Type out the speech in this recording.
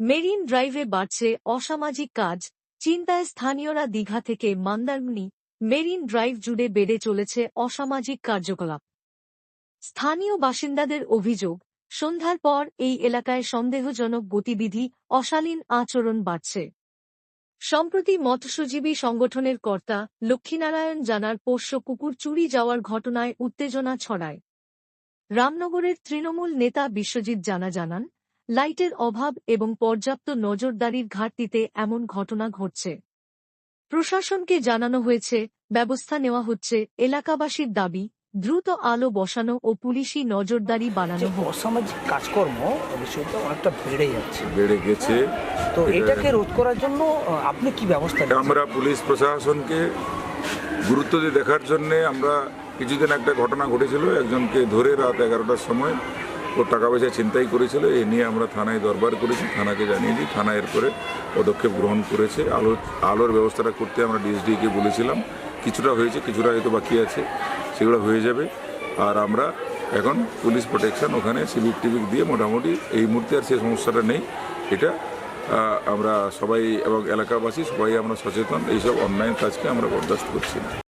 Marine ড্রাইভে বাড়ছে অসামাজিক কাজ। চিন্তায় স্থানীয়রা দীঘা থেকে মন্দারমণি মেরিন ড্রাইভ জুড়ে বেড়ে চলেছে অসামাজিক কার্যকলাপ। স্থানীয় বাসিন্দাদের অভিযোগ, সন্ধ্যার পর এই এলাকায় সন্দেহজনক গতিবিধি, অশালীন আচরণ বাড়ছে। সম্প্রতি মৎস্যজীবী সংগঠনের কর্তা লক্ষ্মীনারায়ণ জানার পোষ্য কুকুর চুরি যাওয়ার ঘটনায় উত্তেজনা ছড়ায়। রামনগরের তৃণমূল নেতা বিশ্বজিৎ জানা জানান লাইটের অভাব এবং পর্যাপ্ত নজরদারির ঘাটতিতে এমন ঘটনা ঘটছে। প্রশাসনকে জানানো হয়েছে ব্যবস্থা নেওয়া হচ্ছে এলাকাবাসীর দাবি দ্রুত আলো বসানো ও পুলিশি নজরদারি বাড়ানো হোক। অসামাজিক কাজকর্ম বিষয়টা অনেকটা বেড়ে যাচ্ছে। বেড়ে গেছে। তো এটাকে রোধ করার জন্য আপনি কি ব্যবস্থা আমরা পুলিশ প্রশাসনকে গুরুত্ব দিয়ে দেখার জন্য আমরা কিছুদিন একটা ঘটনা ঘটেছিল একজনকে ধরে রাত এগারোটার সময় ও টাকা পয়সা ছিনতাই করেছিল, এ নিয়ে আমরা থানায় দরবার করেছি, থানাকে জানিয়েছি, থানা এরপরে পদক্ষেপ গ্রহণ করেছে। আলো আলোর ব্যবস্থাটা করতে আমরা ডিএসডিকে বলেছিলাম, কিছুটা হয়েছে, কিছুটা হয়তো বাকি আছে, সেগুলো হয়ে যাবে। আর আমরা এখন পুলিশ প্রোটেকশন ওখানে সিভিক টিভিক দিয়ে মোটামুটি এই মুহূর্তে আর সেই সমস্যাটা নেই। এটা আমরা সবাই এবং এলাকাবাসী সবাই আমরা সচেতন, এইসব অনলাইন কাজকে আমরা বরদাস্ত করছি না।